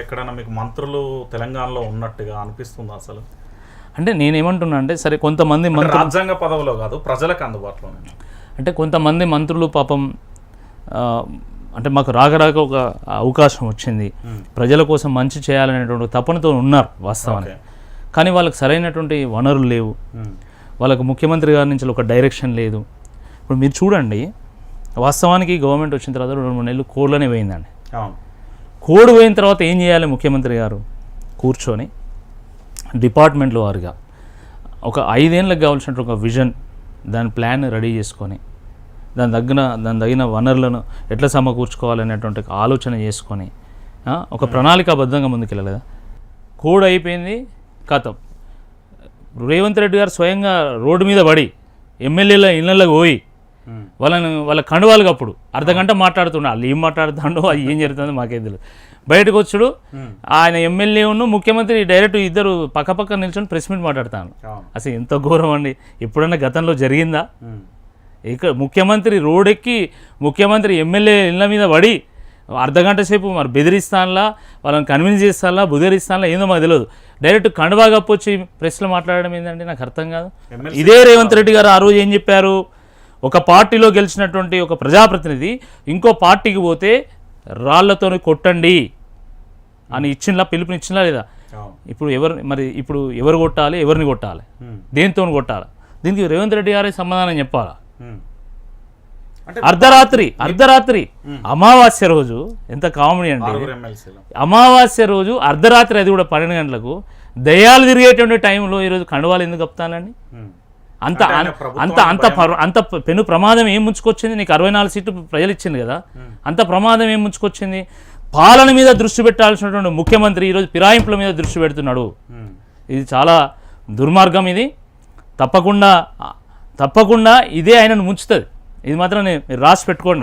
ఎక్కడైనా మీకు మంత్రులు తెలంగాణలో ఉన్నట్టుగా అనిపిస్తుంది అసలు? అంటే నేనేమంటున్నా అంటే సరే కొంతమంది రాజ్యాంగ పదవిలో కాదు ప్రజలకు అందుబాటులో అంటే కొంతమంది మంత్రులు పాపం అంటే మాకు రాక రాక ఒక అవకాశం వచ్చింది. ప్రజల కోసం మంచి చేయాలనేటువంటి తపనతో ఉన్నారు వాస్తవానికి. కానీ వాళ్ళకి సరైనటువంటి వనరులు లేవు. వాళ్ళకు ముఖ్యమంత్రి గారి నుంచి ఒక డైరెక్షన్ లేదు. ఇప్పుడు మీరు చూడండి వాస్తవానికి గవర్నమెంట్ వచ్చిన తర్వాత రెండు మూడు నెలలు కోడ్లోనే పోయిందండి. అవును. కోడ్ పోయిన తర్వాత ఏం చేయాలి ముఖ్యమంత్రి గారు? కూర్చొని డిపార్ట్మెంట్లో వారుగా ఒక ఐదేళ్ళకి కావాల్సిన ఒక విజన్ దాని ప్లాన్ రెడీ చేసుకొని దాని తగిన దాని తగిన వనరులను ఎట్లా సమకూర్చుకోవాలనేటువంటి ఆలోచన చేసుకొని ఒక ప్రణాళికాబద్ధంగా ముందుకెళ్ళలేదా? కోడ్ అయిపోయింది కథం రేవంత్ రెడ్డి గారు స్వయంగా రోడ్డు మీద పడి ఎమ్మెల్యేల ఇళ్ళకి పోయి. వాళ్ళని వాళ్ళ కండువాలు అప్పుడు అర్ధ గంట మాట్లాడుతుండే వాళ్ళు ఏం మాట్లాడుతుండో అది ఏం జరుగుతుందో మాకేం తెలియదు బయటకు వచ్చుడు. ఆయన ఎమ్మెల్యేను ముఖ్యమంత్రి డైరెక్ట్ ఇద్దరు పక్కపక్క నిల్చొని ప్రెస్ మీట్ మాట్లాడతాను. అసలు ఎంత ఘోరం అండి ఎప్పుడన్నా గతంలో జరిగిందా. ఇక్కడ ముఖ్యమంత్రి రోడెక్కి ముఖ్యమంత్రి ఎమ్మెల్యే ఇళ్ళ మీద పడి అర్ధగంట సేపు మరి బెదిరిస్తాన్లా వాళ్ళని కన్విన్స్ చేస్తాన్లా బుదిరిస్తాన్లా ఏందో మాకు తెలియదు డైరెక్ట్ కండువా కప్పొచ్చి ప్రెస్లో మాట్లాడడం ఏంటంటే నాకు అర్థం కాదు. ఇదే రేవంత్ రెడ్డి గారు ఆ రోజు ఏం చెప్పారు? ఒక పార్టీలో గెలిచినటువంటి ఒక ప్రజాప్రతినిధి ఇంకో పార్టీకి పోతే రాళ్ళతో కొట్టండి అని ఇచ్చింలా పిలుపునిచ్చిందా లేదా? ఇప్పుడు ఎవరు మరి ఇప్పుడు ఎవరు కొట్టాలి ఎవరిని కొట్టాలి. దేనితో కొట్టాలి? దీనికి రేవంత్ రెడ్డి గారే సమాధానం చెప్పాలా? అర్ధరాత్రి అర్ధరాత్రి అమావాస్య రోజు ఎంత కామెడీ అండి అమావాస్య రోజు అర్ధరాత్రి అది కూడా పన్నెండు గంటలకు దయ్యాలు తిరిగేటువంటి టైంలో ఈరోజు కండువాలు ఎందుకు కప్తానండి. అంత అంత అంత అంత పెను ప్రమాదం ఏం ముంచుకొచ్చింది? నీకు అరవై నాలుగు సీట్లు ప్రజలు ఇచ్చింది కదా అంత ప్రమాదం ఏం ముంచుకొచ్చింది? పాలన మీద దృష్టి పెట్టాల్సినటువంటి ముఖ్యమంత్రి ఈరోజు ఫిరాయింపుల మీద దృష్టి పెడుతున్నాడు. ఇది చాలా దుర్మార్గం ఇది. తప్పకుండా తప్పకుండా ఇదే ఆయనను ముంచుతుంది. ఇది మాత్రం నేను- రాసి పెట్టుకోండి.